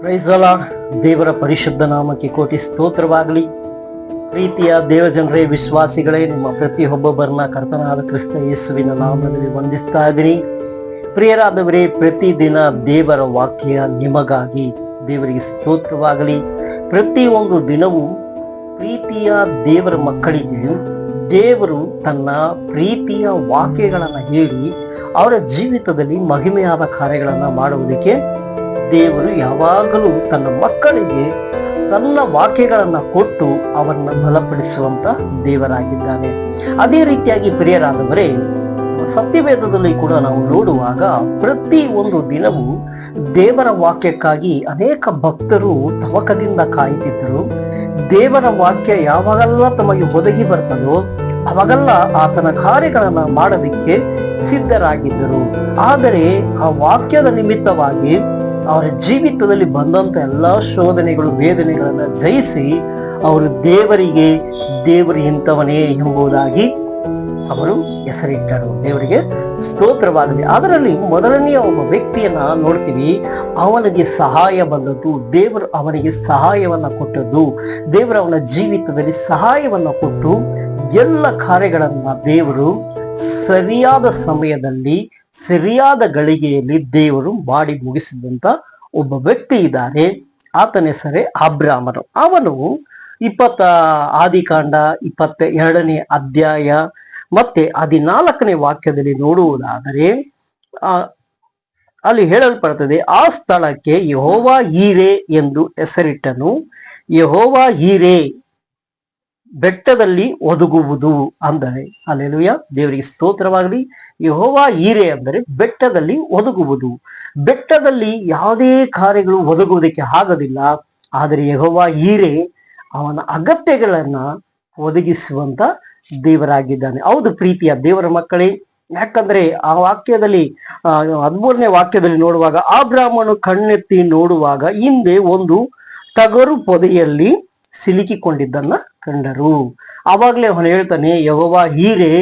ಪ್ರೈಸಲ ದೇವರ ಪರಿಶುದ್ಧ ನಾಮಕ್ಕೆ ಕೋಟಿ ಸ್ತೋತ್ರವಾಗಲಿ. ಪ್ರೀತಿಯ ದೇವಜನರೇ ವಿಶ್ವಾಸಿಗಳೇ, ನಿಮ್ಮ ಪ್ರತಿಯೊಬ್ಬೊಬ್ಬರನ್ನ ಕರ್ತನಾದ ಕ್ರಿಸ್ತ ಯೇಸುವಿನ ನಾಮದಲ್ಲಿ ವಂದಿಸ್ತಾ ಇದ್ದೀನಿ ಪ್ರಿಯರಾದವರೇ, ಪ್ರತಿದಿನ ದೇವರ ವಾಕ್ಯ ನಿಮಗಾಗಿ ದೇವರಿಗೆ ಸ್ತೋತ್ರವಾಗಲಿ. ಪ್ರತಿಯೊಂದು ದಿನವೂ ಪ್ರೀತಿಯ ದೇವರ ಮಕ್ಕಳಿಗೆ ದೇವರು ತನ್ನ ಪ್ರೀತಿಯ ವಾಕ್ಯಗಳನ್ನು ಹೇಳಿ ಅವರ ಜೀವಿತದಲ್ಲಿ ಮಹಿಮೆಯಾದ ಕಾರ್ಯಗಳನ್ನು ಮಾಡುವುದಕ್ಕೆ ದೇವರು ಯಾವಾಗಲೂ ತನ್ನ ಮಕ್ಕಳಿಗೆ ತನ್ನ ವಾಕ್ಯಗಳನ್ನು ಕೊಟ್ಟು ಅವರನ್ನ ಬಲಪಡಿಸುವಂತ ದೇವರಾಗಿದ್ದಾನೆ. ಅದೇ ರೀತಿಯಾಗಿ ಪ್ರಿಯರಾದವರೇ ಸತ್ಯವೇದದಲ್ಲಿ ಕೂಡ ನಾವು ನೋಡುವಾಗ ಪ್ರತಿ ಒಂದು ದಿನವೂ ದೇವರ ವಾಕ್ಯಕ್ಕಾಗಿ ಅನೇಕ ಭಕ್ತರು ತವಕದಿಂದ ಕಾಯುತ್ತಿದ್ದರು. ದೇವರ ವಾಕ್ಯ ಯಾವಾಗಲ್ಲ ತಮಗೆ ಒದಗಿ ಬರ್ತದೋ ಅವಾಗೆಲ್ಲ ಆತನ ಕಾರ್ಯಗಳನ್ನ ಮಾಡಲಿಕ್ಕೆ ಸಿದ್ಧರಾಗಿದ್ದರು. ಆದರೆ ಆ ವಾಕ್ಯದ ನಿಮಿತ್ತವಾಗಿ ಅವರ ಜೀವಿತದಲ್ಲಿ ಬಂದಂತ ಎಲ್ಲಾ ಶೋಧನೆಗಳು, ವೇದನೆಗಳನ್ನ ಜಯಿಸಿ ಅವರು ದೇವರಿಗೆ, ದೇವರು ಇಂಥವನೇ ಎಂಬುದಾಗಿ ಅವರು ಹೆಸರಿಟ್ಟರು. ದೇವರಿಗೆ ಸ್ತೋತ್ರವಾಗಲಿ. ಅದರಲ್ಲಿ ಮೊದಲನೆಯ ಒಬ್ಬ ವ್ಯಕ್ತಿಯನ್ನ ನೋಡ್ತೀವಿ. ಅವನಿಗೆ ಸಹಾಯ ಬಂದದ್ದು, ದೇವರು ಅವನಿಗೆ ಸಹಾಯವನ್ನ ಕೊಟ್ಟದ್ದು. ದೇವರು ಅವನ ಜೀವಿತದಲ್ಲಿ ಸಹಾಯವನ್ನ ಕೊಟ್ಟು ಎಲ್ಲ ಕಾರ್ಯಗಳನ್ನ ದೇವರು ಸರಿಯಾದ ಸಮಯದಲ್ಲಿ, ಸರಿಯಾದ ಗಳಿಗೆಯಲ್ಲಿ ದೇವರು ಮಾಡಿ ಮುಗಿಸಿದಂತ ಒಬ್ಬ ವ್ಯಕ್ತಿ ಇದ್ದಾರೆ. ಆತನ ಹೆಸರೇ ಅಬ್ರಾಮನು ಅವನು ಇಪ್ಪತ್ತ ಆದಿಕಾಂಡ ಇಪ್ಪತ್ತ ಎರಡನೇ ಅಧ್ಯಾಯ ಮತ್ತೆ ಹದಿನಾಲ್ಕನೇ ವಾಕ್ಯದಲ್ಲಿ ನೋಡುವುದಾದರೆ ಅಲ್ಲಿ ಹೇಳಲ್ಪಡುತ್ತದೆ, ಆ ಸ್ಥಳಕ್ಕೆ ಯಹೋವಾ ಹೀರೆ ಎಂದು ಹೆಸರಿಟ್ಟನು. ಯಹೋವಾ ಈರೆ ಬೆಟ್ಟದಲ್ಲಿ ಒದಗುವುದು ಅಂದರೆ ಅಲ್ಲೆಲುಯ ದೇವರಿಗೆ ಸ್ತೋತ್ರವಾಗಲಿ, ಯಹೋವಾ ಈರೆ ಅಂದರೆ ಬೆಟ್ಟದಲ್ಲಿ ಒದಗುವುದು. ಬೆಟ್ಟದಲ್ಲಿ ಯಾವುದೇ ಕಾರ್ಯಗಳು ಒದಗುವುದಕ್ಕೆ ಆಗೋದಿಲ್ಲ, ಆದರೆ ಯಹೋವಾ ಈರೆ ಅವನ ಅಗತ್ಯಗಳನ್ನ ಒದಗಿಸುವಂತ ದೇವರಾಗಿದ್ದಾನೆ. ಹೌದು ಪ್ರೀತಿಯ ದೇವರ ಮಕ್ಕಳೇ, ಯಾಕಂದ್ರೆ ಆ ವಾಕ್ಯದಲ್ಲಿ ಹದಿಮೂರನೇ ವಾಕ್ಯದಲ್ಲಿ ನೋಡುವಾಗ ಆ ಬ್ರಾಹ್ಮಣನು ಕಣ್ಣೆತ್ತಿ ನೋಡುವಾಗ ಹಿಂದೆ ಒಂದು ಟಗರು ಪೊದೆಯಲ್ಲಿ ಸಿಲುಕಿಕೊಂಡಿದ್ದನ್ನ ಕಂಡರು. ಆವಾಗಲೇ ಅವನು ಹೇಳ್ತಾನೆ, ಯಹೋವ ಹೀರೆ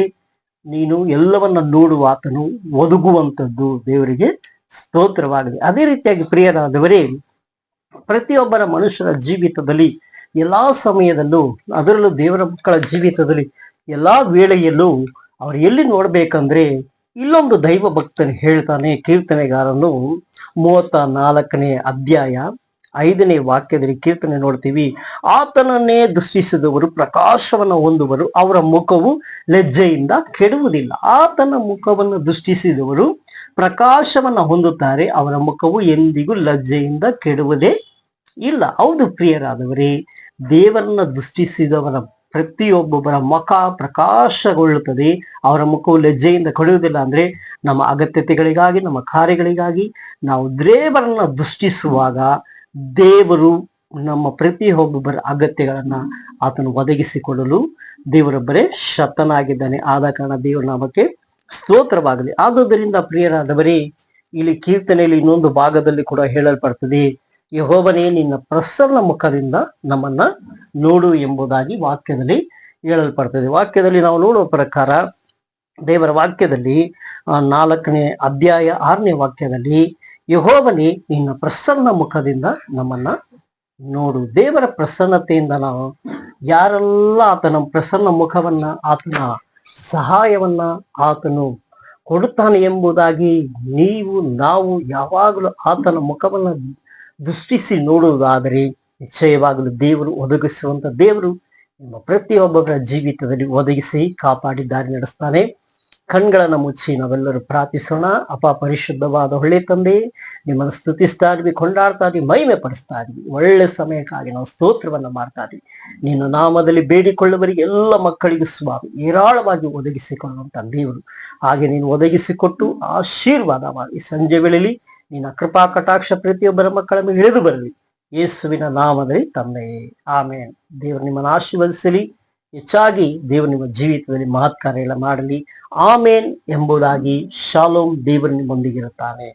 ನೀನು ಎಲ್ಲವನ್ನ ನೋಡುವ ಆತನು ಒದಗುವಂಥದ್ದು ದೇವರಿಗೆ ಸ್ತೋತ್ರವಾಗಿದೆ. ಅದೇ ರೀತಿಯಾಗಿ ಪ್ರಿಯರಾದವರೇ ಪ್ರತಿಯೊಬ್ಬರ ಮನುಷ್ಯರ ಜೀವಿತದಲ್ಲಿ ಎಲ್ಲಾ ಸಮಯದಲ್ಲೂ, ಅದರಲ್ಲೂ ದೇವರ ಮಕ್ಕಳ ಜೀವಿತದಲ್ಲಿ ಎಲ್ಲಾ ವೇಳೆಯಲ್ಲೂ ಅವ್ರು ಎಲ್ಲಿ ನೋಡ್ಬೇಕಂದ್ರೆ, ಇಲ್ಲೊಂದು ದೈವ ಭಕ್ತನು ಹೇಳ್ತಾನೆ ಕೀರ್ತನೆಗಾರನು ಮೂವತ್ತ ನಾಲ್ಕನೇ ಅಧ್ಯಾಯ. ಐದನೇ ವಾಕ್ಯದಲ್ಲಿ ಕೀರ್ತನೆ ನೋಡ್ತೀವಿ, ಆತನನ್ನೇ ದೃಷ್ಟಿಸಿದವರು ಪ್ರಕಾಶವನ್ನು ಹೊಂದುವರು, ಅವರ ಮುಖವು ಲಜ್ಜೆಯಿಂದ ಕೆಡುವುದಿಲ್ಲ. ಆತನ ಮುಖವನ್ನು ದೃಷ್ಟಿಸಿದವರು ಪ್ರಕಾಶವನ್ನ ಹೊಂದುತ್ತಾರೆ, ಅವರ ಮುಖವು ಎಂದಿಗೂ ಲಜ್ಜೆಯಿಂದ ಕೆಡುವುದೇ ಇಲ್ಲ. ಹೌದು ಪ್ರಿಯರಾದವರೇ, ದೇವರನ್ನ ದೃಷ್ಟಿಸಿದವರ ಪ್ರತಿಯೊಬ್ಬೊಬ್ಬರ ಮುಖ ಪ್ರಕಾಶಗೊಳ್ಳುತ್ತದೆ, ಅವರ ಮುಖವು ಲಜ್ಜೆಯಿಂದ ಕಡಿಯುವುದಿಲ್ಲ ಅಂದ್ರೆ ನಮ್ಮ ಅಗತ್ಯತೆಗಳಿಗಾಗಿ, ನಮ್ಮ ಕಾರ್ಯಗಳಿಗಾಗಿ ನಾವು ದೇವರನ್ನ ದೃಷ್ಟಿಸುವಾಗ ದೇವರು ನಮ್ಮ ಪ್ರತಿಯೊಬ್ಬೊಬ್ಬರ ಅಗತ್ಯಗಳನ್ನ ಆತನು ಒದಗಿಸಿಕೊಡಲು ದೇವರೊಬ್ಬರೇ ಶತನಾಗಿದ್ದಾನೆ. ಆದ ಕಾರಣ ದೇವರ ನಾಮಕ್ಕೆ ಸ್ತೋತ್ರವಾಗಲಿ. ಆದುದರಿಂದ ಪ್ರಿಯರಾದವರೇ, ಇಲ್ಲಿ ಕೀರ್ತನೆಯಲ್ಲಿ ಇನ್ನೊಂದು ಭಾಗದಲ್ಲಿ ಕೂಡ ಹೇಳಲ್ಪಡ್ತದೆ, ಯಹೋವನೇ ನಿನ್ನ ಪ್ರಸನ್ನ ಮುಖದಿಂದ ನಮ್ಮನ್ನ ನೋಡು ಎಂಬುದಾಗಿ ವಾಕ್ಯದಲ್ಲಿ ಹೇಳಲ್ಪಡ್ತದೆ. ವಾಕ್ಯದಲ್ಲಿ ನಾವು ನೋಡುವ ಪ್ರಕಾರ, ದೇವರ ವಾಕ್ಯದಲ್ಲಿ ನಾಲ್ಕನೇ ಅಧ್ಯಾಯ ಆರನೇ ವಾಕ್ಯದಲ್ಲಿ ಯಹೋವನೇ ನಿನ್ನ ಪ್ರಸನ್ನ ಮುಖದಿಂದ ನಮ್ಮನ್ನ ನೋಡು. ದೇವರ ಪ್ರಸನ್ನತೆಯಿಂದ ನಾವು ಯಾರೆಲ್ಲ ಆತನ ಪ್ರಸನ್ನ ಮುಖವನ್ನ, ಆತನ ಸಹಾಯವನ್ನ ಆತನು ಕೊಡುತ್ತಾನೆ ಎಂಬುದಾಗಿ ನೀವು, ನಾವು ಯಾವಾಗಲೂ ಆತನ ಮುಖವನ್ನ ದೃಷ್ಟಿಸಿ ನೋಡುವುದಾದರೆ ನಿಶ್ಚಯವಾಗಲು ದೇವರು ಒದಗಿಸುವಂತ ದೇವರು ನಿಮ್ಮ ಪ್ರತಿಯೊಬ್ಬರ ಜೀವಿತದಲ್ಲಿ ಒದಗಿಸಿ ಕಾಪಾಡಿ ದಾರಿ ನಡೆಸ್ತಾನೆ. ಕಣ್ಗಳನ್ನ ಮುಚ್ಚಿ ನಾವೆಲ್ಲರೂ ಪ್ರಾರ್ಥಿಸೋಣ. ಅಪ ಪರಿಶುದ್ಧವಾದ ಒಳ್ಳೆ ತಂದೆ, ನಿಮ್ಮನ್ನು ಸ್ತುತಿಸ್ತಾ ಇದ್ವಿ, ಕೊಂಡಾಡ್ತಾ ಇದ್ವಿ ಮಹಿಮೆ ಪಡಿಸ್ತಾ ಇದ್ವಿ. ಒಳ್ಳೆ ಸಮಯಕ್ಕಾಗಿ ನಾವು ಸ್ತೋತ್ರವನ್ನ ಮಾಡ್ತಾ ಇದ್ವಿ. ನಿನ್ನ ನಾಮದಲ್ಲಿ ಬೇಡಿಕೊಳ್ಳುವರಿಗೆ ಎಲ್ಲ ಮಕ್ಕಳಿಗೂ ಸ್ವಾಮಿ ಏರಾಳವಾಗಿ ಒದಗಿಸಿಕೊಳ್ಳುವಂತ ದೇವರು. ಹಾಗೆ ನೀನು ಒದಗಿಸಿಕೊಟ್ಟು ಆಶೀರ್ವಾದ ಮಾಡಿ. ಸಂಜೆ ವೇಳೆಯಲ್ಲಿ ನಿನ್ನ ಕೃಪಾ ಕಟಾಕ್ಷ ಪ್ರತಿಯೊಬ್ಬರ ಮಕ್ಕಳ ಮೇಲೆ ಇಳಿದು ಬರಲಿ. ಯೇಸುವಿನ ನಾಮದಲ್ಲಿ ತಂದೆಯೇ ಆಮೇಲೆ ದೇವರು ನಿಮ್ಮನ್ನು ಆಶೀರ್ವದಿಸಲಿ. ಹೆಚ್ಚಾಗಿ ದೇವರು ನಿಮ್ಮ ಜೀವಿತದಲ್ಲಿ ಮಹತ್ ಕಾರ್ಯಗಳ ಮಾಡಲಿ. ಆಮೇನ್ ಎಂಬುದಾಗಿ ಶಾಲೋಮ್ ದೇವರು ನಿಮ್ಮೊಂದಿಗಿರುತ್ತಾನೆ